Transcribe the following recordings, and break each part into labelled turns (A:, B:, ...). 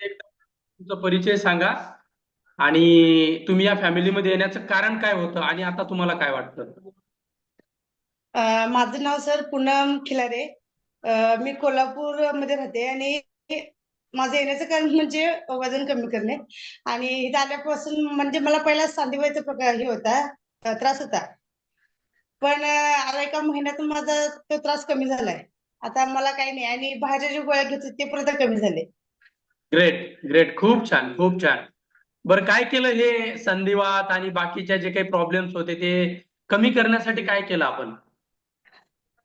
A: तुमचा परिचय सांगा. आणि तुम्ही या फॅमिलीमध्ये येण्याचं कारण काय होतं आणि आता तुम्हाला काय वाटतं?
B: माझं नाव सर पूनम खिलारे. मी कोल्हापूरमध्ये राहते आणि माझं येण्याचं कारण म्हणजे वजन कमी करणे. आणि इथं आल्यापासून म्हणजे मला पहिला सांधिवायचा प्रकार हे होता त्रास होता. पण अ, आता एका महिन्यातून माझा तो त्रास कमी झालाय. आता मला काही नाही. आणि बाहेरच्या जे गोळ्या घेतो ते परत कमी झाले.
A: ग्रेट ग्रेट खूप छान खूप छान. बरं काय केलं हे संधिवात आणि बाकीच्या जे काही प्रॉब्लेम्स होते ते कमी करण्यासाठी काय केलं आपण?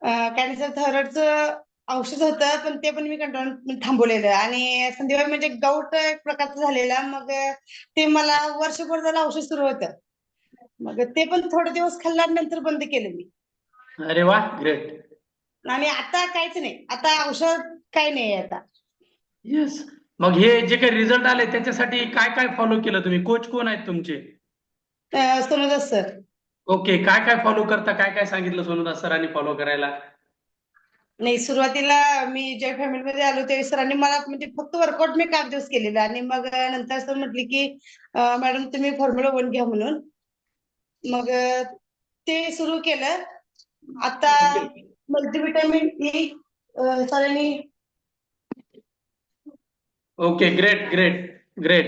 B: अ, काय नाही सर थायरॉइडचं औषध होतं पण ते पण मी कंट्रोल थांबवलेलं आणि संधिवात म्हणजे गाऊट एक प्रकारचं झालेला. मग ते मला वर्षभर झालं औषध सुरू होतं. मग ते पण थोडे दिवस खाल्ल्यानंतर बंद केलं मी.
A: अरे वा ग्रेट
B: आणि आता काहीच नाही. आता औषध काही नाही आता.
A: येस मग हे जे काही रिझल्ट आले त्याच्यासाठी काय काय फॉलो केलं तुम्ही? कोच कोण आहेत तुमचे?
B: सोनदास सर.
A: ओके काय काय फॉलो करता? काय काय सांगितलं सोनुदास सरांनी फॉलो करायला?
B: नाही सुरुवातीला मी जय फॅमिलीमध्ये आलो त्यावेळी सरांनी मला म्हणजे फक्त वर्कआउट मी काही दिवस केलेलं. आणि मग नंतर सर म्हटले की मॅडम तुम्ही फॉर्म्युला वन घ्या म्हणून. मग ते सुरू केलं. आता मल्टीव्हिटॅमिन ई सरांनी
A: ओके ग्रेट ग्रेट ग्रेट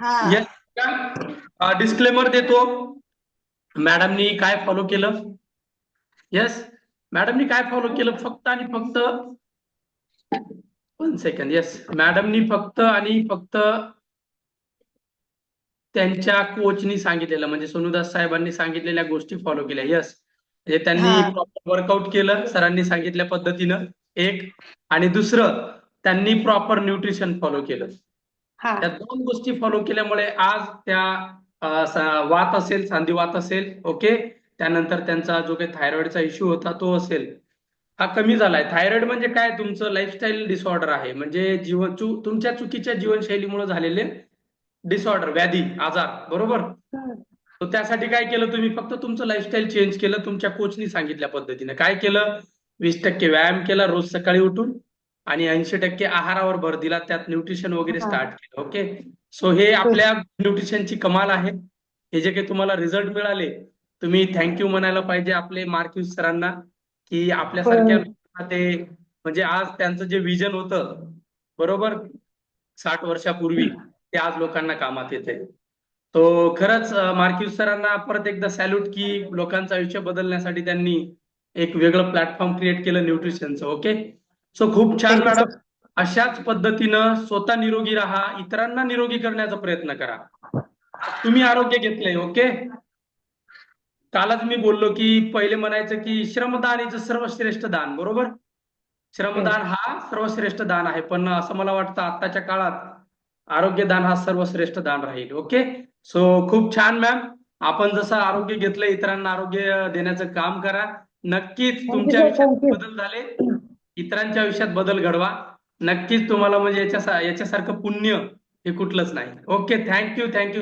B: हा.
A: येस डिस्क्लेमर देतो. मॅडमनी काय फॉलो केलं? येस मॅडमनी काय फॉलो केलं? फक्त आणि फक्त वन सेकंड येस मॅडमनी फक्त आणि फक्त त्यांच्या कोचनी सांगितलेलं. म्हणजे सोनुदास साहेबांनी सांगितलेल्या गोष्टी फॉलो केल्या. येस म्हणजे त्यांनी वर्कआउट केलं सरांनी सांगितल्या पद्धतीनं. एक. आणि दुसरं त्यांनी प्रॉपर न्यूट्रिशन फॉलो केलं. त्या दोन गोष्टी फॉलो केल्यामुळे आज त्या वात असेल सांधिवात असेल ओके त्यानंतर त्यांचा जो काही थायरॉइडचा इश्यू होता तो असेल. हा कमी झालाय. थायरॉइड म्हणजे काय? तुमचं लाईफस्टाईल डिसऑर्डर आहे. म्हणजे जीवन चु तुमच्या चुकीच्या जीवनशैलीमुळे झालेले डिसऑर्डर व्याधी आजार बरोबर? त्यासाठी काय केलं तुम्ही? फक्त तुमचं लाईफस्टाईल चेंज केलं तुमच्या कोचनी सांगितल्या पद्धतीने. काय केलं? वीस टक्के व्यायाम केला रोज सकाळी उठून. आणि ऐंशी टक्के आहारावर भर दिला त्यात न्यूट्रिशन वगैरे
B: हा.
A: स्टार्ट केलं ओके सो हे आपल्या न्यूट्रिशनची कमाल आहे. हे जे काही तुम्हाला रिझल्ट मिळाले तुम्ही थँक्यू म्हणायला पाहिजे आपले मार्क्यूस सरांना की आपल्यासारख्या
B: हो.
A: लोकांना ते म्हणजे आज त्यांचं जे विजन होतं बरोबर? साठ वर्षापूर्वी ते आज लोकांना कामात येते तो खरंच मार्क्यूस सरांना परत एकदा सॅल्यूट की लोकांचं आयुष्य बदलण्यासाठी त्यांनी एक वेगळं प्लॅटफॉर्म क्रिएट केलं न्यूट्रिशनचं ओके सो खूप छान मॅडम. अशाच पद्धतीनं स्वतः निरोगी राहा इतरांना निरोगी करण्याचा प्रयत्न करा. तुम्ही आरोग्य घेतलंय ओके? कालच मी बोललो की पहिले म्हणायचं की श्रमदान इज सर्वश्रेष्ठ दान बरोबर? श्रमदान हा सर्वश्रेष्ठ दान आहे पण असं मला वाटतं आत्ताच्या काळात आरोग्य दान हा सर्वश्रेष्ठ दान राहील ओके? सो खूप छान मॅम. आपण जसं आरोग्य घेतलं इतरांना आरोग्य देण्याचं काम करा. नक्कीच तुमच्या
B: you.
A: बदल झाले. इतरांच्या आयुष्यात बदल घडवा. नक्कीच तुम्हाला म्हणजे याच्या याच्यासारखं पुण्य हे कुठलंच नाही. Okay thank you thank you